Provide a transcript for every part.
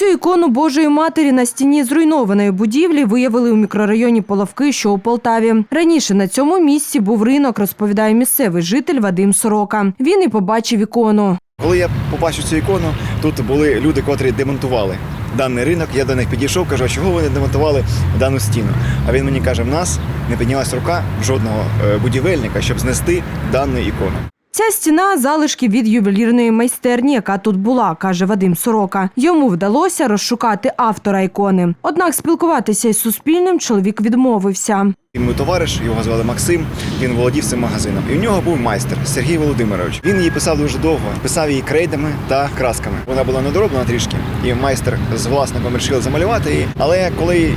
Цю ікону Божої Матері на стіні зруйнованої будівлі виявили у мікрорайоні Половки, що у Полтаві. Раніше на цьому місці був ринок, розповідає місцевий житель Вадим Сорока. Він і побачив ікону. Коли я побачив цю ікону, тут були люди, котрі демонтували даний ринок. Я до них підійшов, кажу, чого ви не демонтували дану стіну? А він мені каже: в нас не піднялась рука жодного е, будівельника, щоб знести дану ікону. Ця стіна залишки від ювелірної майстерні, яка тут була, каже Вадим Сорока. Йому вдалося розшукати автора ікони. Однак спілкуватися із Суспільним чоловік відмовився. Мій товариш, його звали Максим. Він володів цим магазином. І в нього був майстер Сергій Володимирович. Він її писав дуже довго, писав її крейдами та красками. Вона була недороблена трішки, і майстер з власником вирішили замалювати її. Але коли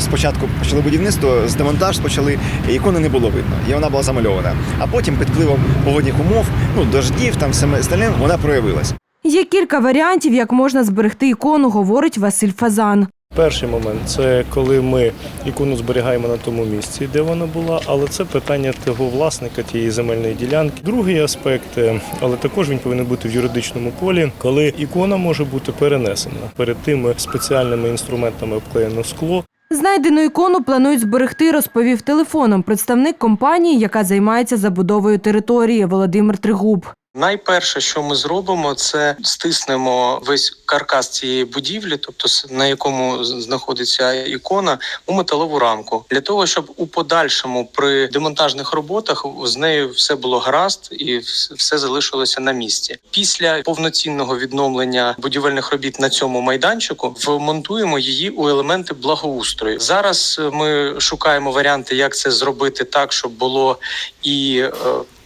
спочатку почали будівництво, з демонтаж почали, і ікони не було видно, і вона була замальована. А потім під впливом погодних умов, ну дождів, там все остальне, вона проявилась. Є кілька варіантів, як можна зберегти ікону, говорить Василь Фазан. Перший момент це коли ми ікону зберігаємо на тому місці, де вона була, але це питання того власника тієї земельної ділянки. Другий аспект, е, але також він повинен бути в юридичному полі, коли ікона може бути перенесена перед тими спеціальними інструментами обклеєно скло. Знайдену ікону планують зберегти, розповів телефоном представник компанії, яка займається забудовою території Володимир Тригуб. Найперше, що ми зробимо, це стиснемо весь каркас цієї будівлі, тобто на якому знаходиться ікона, у металову рамку, для того, щоб у подальшому при демонтажних роботах з нею все було гаразд і все залишилося на місці. Після повноцінного відновлення будівельних робіт на цьому майданчику вмонтуємо її у елементи благоустрою. Зараз е, ми шукаємо варіанти, як це зробити так, щоб було і е,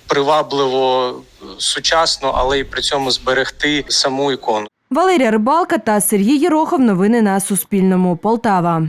привабливо, сучасно, але й при цьому зберегти саму ікону. Валерія Рибалка та Сергій Єрохов. Новини на Суспільному. Полтава.